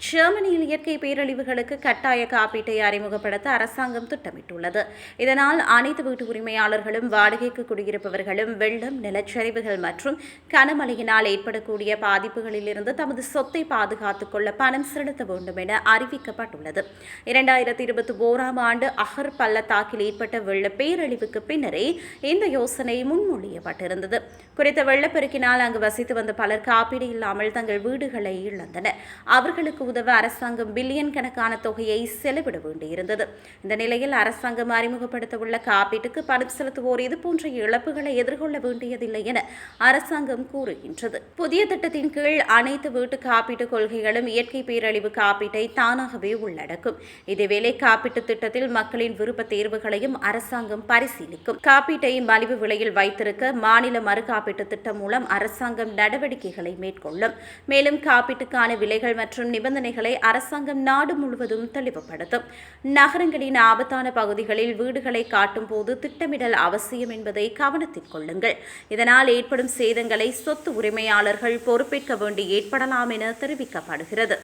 ஜெர்மனியில் இயற்கை பேரழிவுகளுக்கு கட்டாய காப்பீட்டை அறிமுகப்படுத்த அரசாங்கம் திட்டமிட்டுள்ளது. இதனால் அனைத்து வீட்டு உரிமையாளர்களும் வாடகைக்கு குடியிருப்பவர்களும் வெள்ளம் நிலச்சரிவுகள் மற்றும் கனமழையினால் ஏற்படக்கூடிய பாதிப்புகளிலிருந்து தமது சொத்தை பாதுகாத்துக் கொள்ள பணம் செலுத்த வேண்டும் என அறிவிக்கப்பட்டுள்ளது. இரண்டாயிரத்தி இருபத்தி ஓராம் ஆண்டு அகர் பள்ளத்தாக்கில் ஏற்பட்ட வெள்ள பேரழிவுக்கு பின்னரே இந்த யோசனை முன்மொழியப்பட்டிருந்தது. குறித்த வெள்ளப்பெருக்கினால் அங்கு வசித்து வந்த பலர் காப்பீடு இல்லாமல் தங்கள் வீடுகளை இழந்தனர். அவர்களுக்கு உதவ அரசாங்கம் பில்லியன் கணக்கான தொகையை செலவிட வேண்டியிருந்தது. இந்த நிலையில் அரசாங்கம் அறிமுகப்படுத்த உள்ள காப்பீட்டுக்கு பணம் செலுத்துவோர் இதுபோன்ற இழப்புகளை எதிர்கொள்ள வேண்டியதில்லை என அரசாங்கம் கூறுகின்றது. புதிய திட்டத்தின் கீழ் அனைத்து வீட்டு காப்பீட்டு கொள்கைகளும் இயற்கை பேரழிவு காப்பீட்டை தானாகவே உள்ளடக்கும். இதேவேளை காப்பீட்டு திட்டத்தில் மக்களின் விருப்ப தேர்வுகளையும் அரசாங்கம் பரிசீலிக்கும். காப்பீட்டை மலிவு விலையில் வைத்திருக்க மாநில மறுகாப்பீட்டு திட்டம் மூலம் அரசாங்கம் நடவடிக்கைகளை மேற்கொள்ளும். மேலும் காப்பீட்டுக்கான விலைகள் மற்றும் நிபந்தனைகளை அரசாங்கம் நாடு முழுவதும் தெளிவுபடுத்தும். நகரங்களின் ஆபத்தான பகுதிகளில் வீடுகளை காட்டும் போது திட்டமிடல் அவசியம் என்பதை கவனத்தில் கொள்ளுங்கள். இதனால் ஏற்படும் சேதங்களை சொத்து உரிமையாளர்கள் பொறுப்பேற்க வேண்டி ஏற்படலாம் என தெரிவிக்கப்படுகிறது.